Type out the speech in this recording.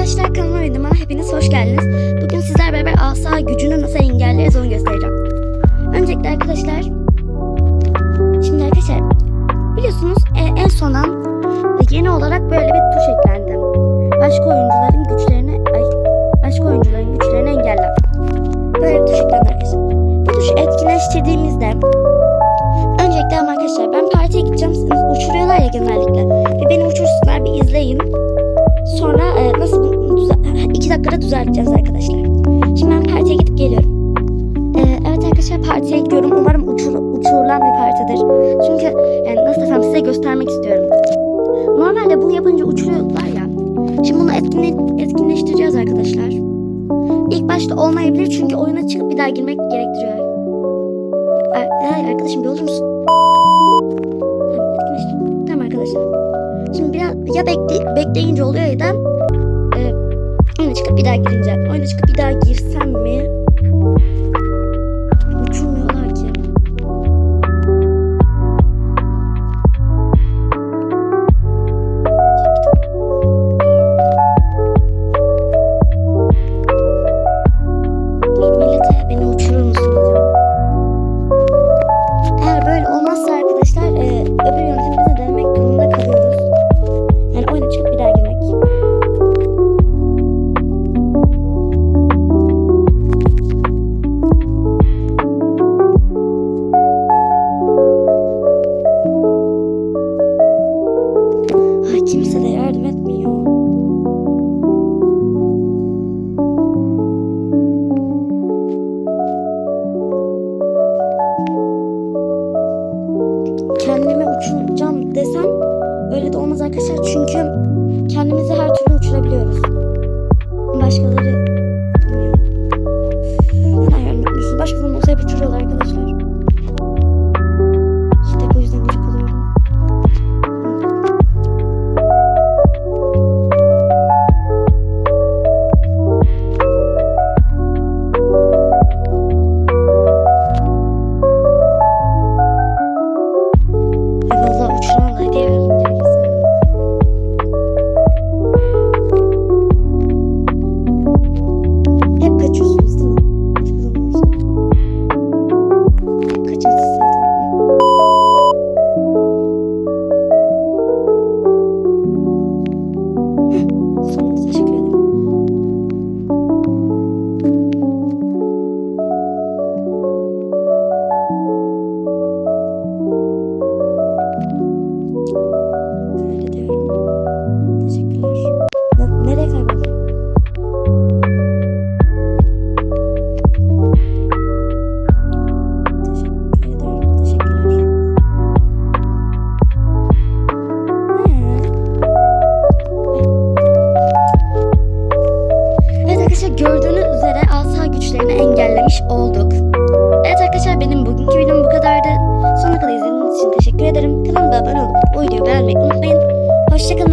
Arkadaşlar kanalıma videoma hepiniz hoş geldiniz. Bugün sizler beraber asa gücünü nasıl engelleriz onu göstereceğim. Öncelikle arkadaşlar, şimdi arkadaşlar biliyorsunuz e, en sondan yeni olarak böyle bir tuş eklendi. Başka oyuncuların güçlerini, başka oyuncuların güçlerini engeller. Böyle bir tuş eklendi arkadaşlar. Bu tuşu etkinleştirdiğimizde öncelikle arkadaşlar ben partiye gideceğim. Uçuruyorlar ya genellikle. Dakikada düzelteceğiz arkadaşlar. Şimdi ben partiye gidip geliyorum. E, evet arkadaşlar partiye gidiyorum. Umarım uçur, uçurulan bir partidir. Çünkü yani nasıl desem size göstermek istiyorum. Normalde bunu yapınca uçuruyorlar ya. Şimdi bunu etkinle, etkinleştireceğiz arkadaşlar. İlk başta olmayabilir çünkü oyuna çıkıp bir daha girmek gerektiriyor. Ay, arkadaşım bir olur musun? Tamam. Tamam arkadaşlar. Şimdi biraz ya bekle, bekleyince oluyor ya da oyuna çıkıp bir daha girince. Oyuna çıkıp bir daha girsem mi? Kimse de yardım etmiyor. kendime uçuracağım desem öyle de olmaz arkadaşlar çünkü kendimizi her türlü uçurabiliyoruz. Başkaları bilmiyorum. Neden yardım etmiyorsun? Başkalarının olsa hep uçuruyorlar arkadaşlar. Gördüğünüz üzere asa güçlerini engellemiş olduk. Evet arkadaşlar benim bugünkü videom bu kadardı. Sonuna kadar izlediğiniz için teşekkür ederim. Kanalıma abone olup bu videoyu beğenmeyi unutmayın. Hoşçakalın